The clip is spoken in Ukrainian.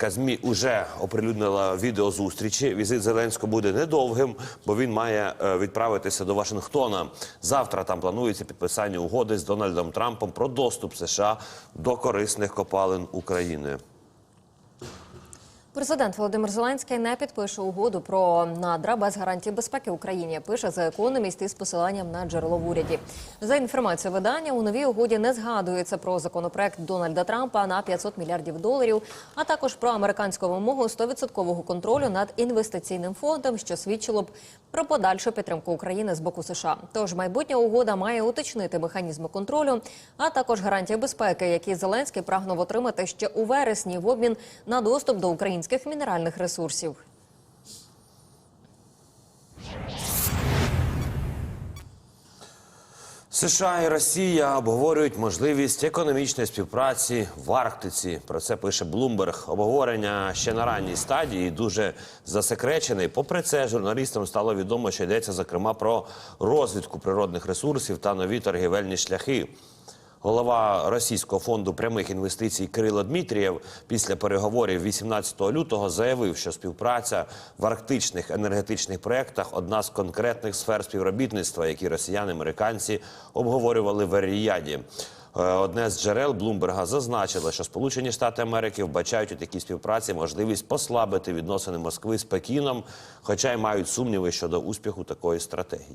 Казмі уже оприлюднила відео зустрічі. Візит Зеленського буде недовгим, бо він має е, відправитися до Вашингтона. Завтра там планується підписання угоди з Дональдом Трампом про доступ США до корисних копалин України. Президент Володимир Зеленський не підпише угоду про надра без гарантій безпеки Україні. Пише The Economist із посиланням на джерело в уряді. За інформацією видання, у новій угоді не згадується про законопроект Дональда Трампа на 500 мільярдів доларів, а також про американську вимогу 100% контролю над інвестиційним фондом, що свідчило б про подальшу підтримку України з боку США. Тож майбутня угода має уточнити механізми контролю, а також гарантії безпеки, які Зеленський прагнув отримати ще у вересні в обмін на доступ до українських мінеральних ресурсів. США і Росія обговорюють можливість економічної співпраці в Арктиці. Про це пише Блумберг. Обговорення ще на ранній стадії дуже засекречене. Попри це, журналістам стало відомо, що йдеться зокрема про розвідку природних ресурсів та нові торгівельні шляхи. Голова Російського фонду прямих інвестицій Кирило Дмитрієв після переговорів 18 лютого заявив, що співпраця в арктичних енергетичних проєктах одна з конкретних сфер співробітництва, які росіяни американці обговорювали в Ріяді. Е, Одне з джерел Блумберга зазначило, що Сполучені Штати Америки вбачають у такій співпраці можливість послабити відносини Москви з Пекіном, хоча й мають сумніви щодо успіху такої стратегії.